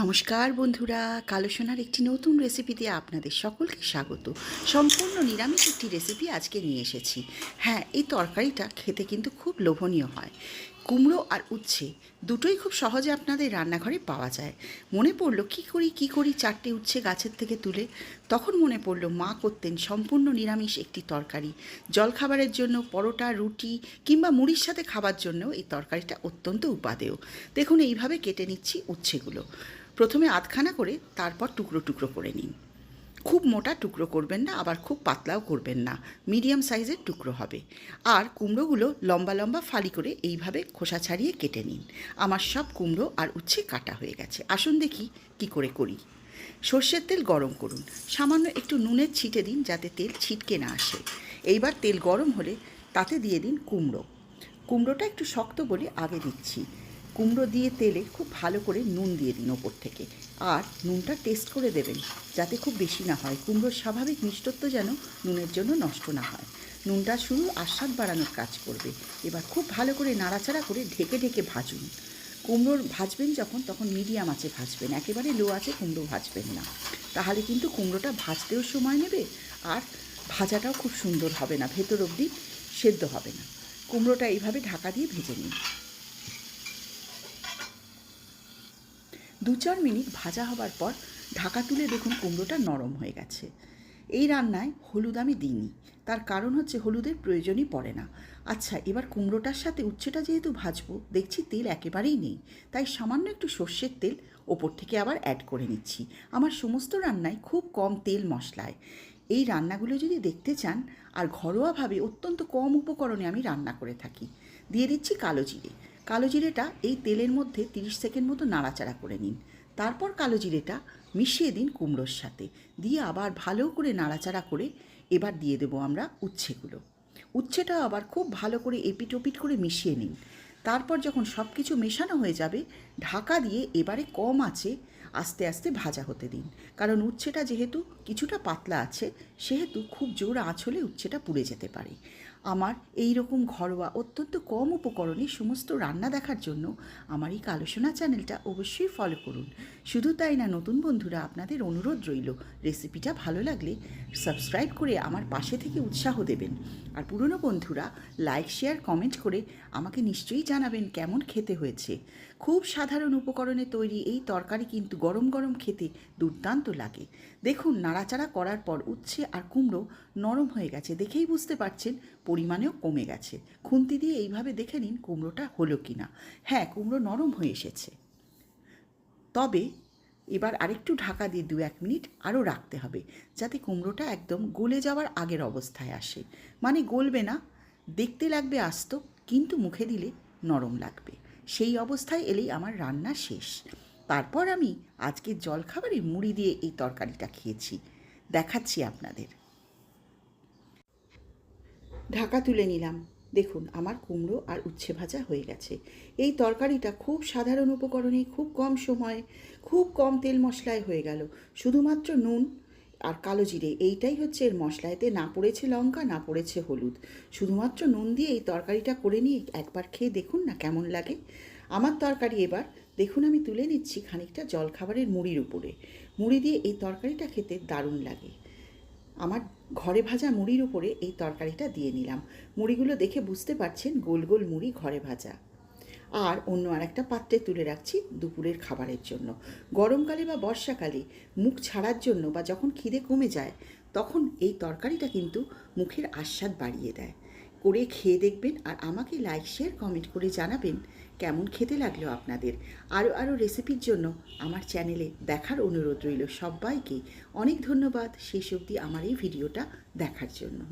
নমস্কার বন্ধুরা কালো সোনার একটি নতুন রেসিপিতে আপনাদের সকলকে স্বাগত। সম্পূর্ণ নিরামিষ একটি রেসিপি আজকে নিয়ে এসেছি। হ্যাঁ এই তরকারিটা খেতে কিন্তু খুব লোভনীয় হয়। কুমড়ো আর উচ্ছে দুটোই খুব সহজে আপনাদের রান্নাঘরে পাওয়া যায়। মনে পড়ল, কি করি কি করি চারটে উচ্ছে গাছের থেকে তুলে? তখন মনে পড়ল, মা করতেন সম্পূর্ণ নিরামিষ একটি তরকারি। জলখাবারের জন্য পরোটা, রুটি কিংবা মুড়ির সাথে খাবার জন্যও এই তরকারিটা অত্যন্ত উপাদেয়। দেখুন, এইভাবে কেটে নিচ্ছি উচ্ছেগুলো। প্রথমে আধখানা করে তারপর টুকরো টুকরো করে নিন। খুব মোটা টুকরো করবেন না, আবার খুব পাতলাও করবেন না। মিডিয়াম সাইজের টুকরো হবে। আর কুমড়োগুলো লম্বা লম্বা ফালি করে এইভাবে খোসা ছাড়িয়ে কেটে নিন। আমার সব কুমড়ো আর উচ্ছে কাটা হয়ে গেছে। আসুন দেখি কি করে করি। সর্ষের তেল গরম করুন। সামান্য একটু নুনের ছিটে দিন যাতে তেল ছিটকে না আসে। এইবার তেল গরম হলে তাতে দিয়ে দিন কুমড়ো। কুমড়োটা একটু শক্ত বলে আগে দিচ্ছি। কুমড়ো দিয়ে তেলে খুব ভালো করে নুন দিয়ে দিন ওপর থেকে। আর নুনটা টেস্ট করে দেবেন, যাতে খুব বেশি না হয়। কুমড়োর স্বাভাবিক মিষ্টত্ব যেন নুনের জন্য নষ্ট না হয়। নুনটা শুধু আস্বাদ বাড়ানোর কাজ করবে। এবার খুব ভালো করে নাড়াচাড়া করে ঢেকে ঢেকে ভাজুন। কুমড়োর ভাজবেন যখন, তখন মিডিয়াম আছে ভাজবেন। একেবারে লো আছে কুমড়ো ভাজবেন না। তাহলে কিন্তু কুমড়োটা ভাজতেও সময় নেবে আর ভাজাটাও খুব সুন্দর হবে না, ভেতর অবধি সেদ্ধ হবে না। কুমড়োটা এইভাবে ঢাকা দিয়ে ভেজে নিন। দু চার মিনিট ভাজা হবার পর ঢাকা তুলে দেখুন কুমড়োটা নরম হয়ে গেছে। এই রান্নায় হলুদ আমি দিইনি। তার কারণ হচ্ছে হলুদের প্রয়োজনই পড়ে না। আচ্ছা এবার কুমড়োটার সাথে উচ্ছেটা যেহেতু ভাজবো, দেখছি তেল একেবারেই নেই। তাই সামান্য একটু সর্ষের তেল ওপর থেকে আবার অ্যাড করে নিচ্ছি। আমার সমস্ত রান্নায় খুব কম তেল মশলায়। এই রান্নাগুলো যদি দেখতে চান, আর ঘরোয়াভাবে অত্যন্ত কম উপকরণে আমি রান্না করে থাকি, দিয়ে দিচ্ছি কালো জিরে। কালো জিরেটা এই তেলের মধ্যে তিরিশ সেকেন্ড মতো নাড়াচাড়া করে নিন। তারপর কালো জিরেটা মিশিয়ে দিন কুমড়োর সাথে, দিয়ে আবার ভালো করে নাড়াচাড়া করে এবার দিয়ে দেবো আমরা উচ্ছেগুলো। উচ্ছেটা আবার খুব ভালো করে এপিট ওপিট করে মিশিয়ে নিন। তারপর যখন সব কিছু মেশানো হয়ে যাবে, ঢাকা দিয়ে এবারে কম আছে আস্তে আস্তে ভাজা হতে দিন। কারণ উচ্ছেটা যেহেতু কিছুটা পাতলা আছে, সেহেতু খুব জোর আঁচ হলে উচ্ছেটা পুড়ে যেতে পারে। আমার এই রকম ঘরোয়া, অত্যন্ত কম উপকরণে সমস্ত রান্না দেখার জন্য আমার এই কালোসোনা চ্যানেলটা অবশ্যই ফলো করুন। শুধু তাই না, নতুন বন্ধুরা, আপনাদের অনুরোধ রইল রেসিপিটা ভালো লাগলে সাবস্ক্রাইব করে আমার পাশে থেকে উৎসাহ দেবেন। আর পুরনো বন্ধুরা লাইক শেয়ার কমেন্ট করে আমাকে নিশ্চয়ই জানাবেন কেমন খেতে হয়েছে। খুব সাধারণ উপকরণে তৈরি এই তরকারি কিন্তু গরম গরম খেতে দুর্দান্ত লাগে। দেখুন নাড়াচাড়া করার পর উচ্ছে আর কুমড়ো নরম হয়ে গেছে, দেখেই বুঝতে পারছেন পরিমাণেও কমে গেছে। খুন্তি দিয়ে এইভাবে দেখে নিন কুমড়োটা হলো কি না হ্যাঁ কুমড়ো নরম হয়ে এসেছে। তবে এবার আরেকটু ঢাকা দিয়ে দু এক মিনিট আরও রাখতে হবে, যাতে কুমড়োটা একদম গলে যাওয়ার আগের অবস্থায় আসে। মানে গলবে না, দেখতে লাগবে আস্ত, কিন্তু মুখে দিলে নরম লাগবে। সেই অবস্থায় এলেই আমার রান্না শেষ। তারপর আমি আজকে জলখাবারে মুড়ি দিয়ে এই তরকারিটা খেয়েছি। দেখাচ্ছি আপনাদের। ঢাকা তুলে নিলাম। দেখুন, আমার কুমড়ো আর উচ্ছে ভাজা হয়ে গেছে। এই তরকারিটা খুব সাধারণ উপকরণে খুব কম সময়ে, খুব কম তেল মশলায় হয়ে গেল। শুধুমাত্র নুন আর কালো জিরে, এইটাই হচ্ছে এর মশলা। এতে না পড়েছে লঙ্কা, না পড়েছে হলুদ। শুধুমাত্র নুন দিয়ে এই তরকারিটা করে নিয়ে একবার খেয়ে দেখুন না কেমন লাগে। আমার তরকারি এবার, দেখুন আমি তুলে নিচ্ছি খানিকটা জলখাবারের মুড়ির উপরে। মুড়ি দিয়ে এই তরকারিটা খেতে দারুণ লাগে। আমার ঘরে ভাজা মুড়ির উপরে এই তরকারিটা দিয়ে নিলাম। মুড়িগুলো দেখে বুঝতে পারছেন গোল গোল মুড়ি ঘরে ভাজা। আর অন্য আর একটা পাত্রে তুলে রাখছি দুপুরের খাবারের জন্য। গরমকালে বা বর্ষাকালে মুখ ছাড়ার জন্য বা যখন খিদে কমে যায়, তখন এই তরকারিটা কিন্তু মুখের আস্বাদ বাড়িয়ে দেয়। করে খেয়ে দেখবেন আর আমাকে লাইক শেয়ার কমেন্ট করে জানাবেন কেমন খেতে লাগল আপনাদের। আরও আরও রেসিপির জন্য আমার চ্যানেলে দেখার অনুরোধ রইল সবাইকে। অনেক ধন্যবাদ শেষ অবধি আমার এই ভিডিওটা দেখার জন্য।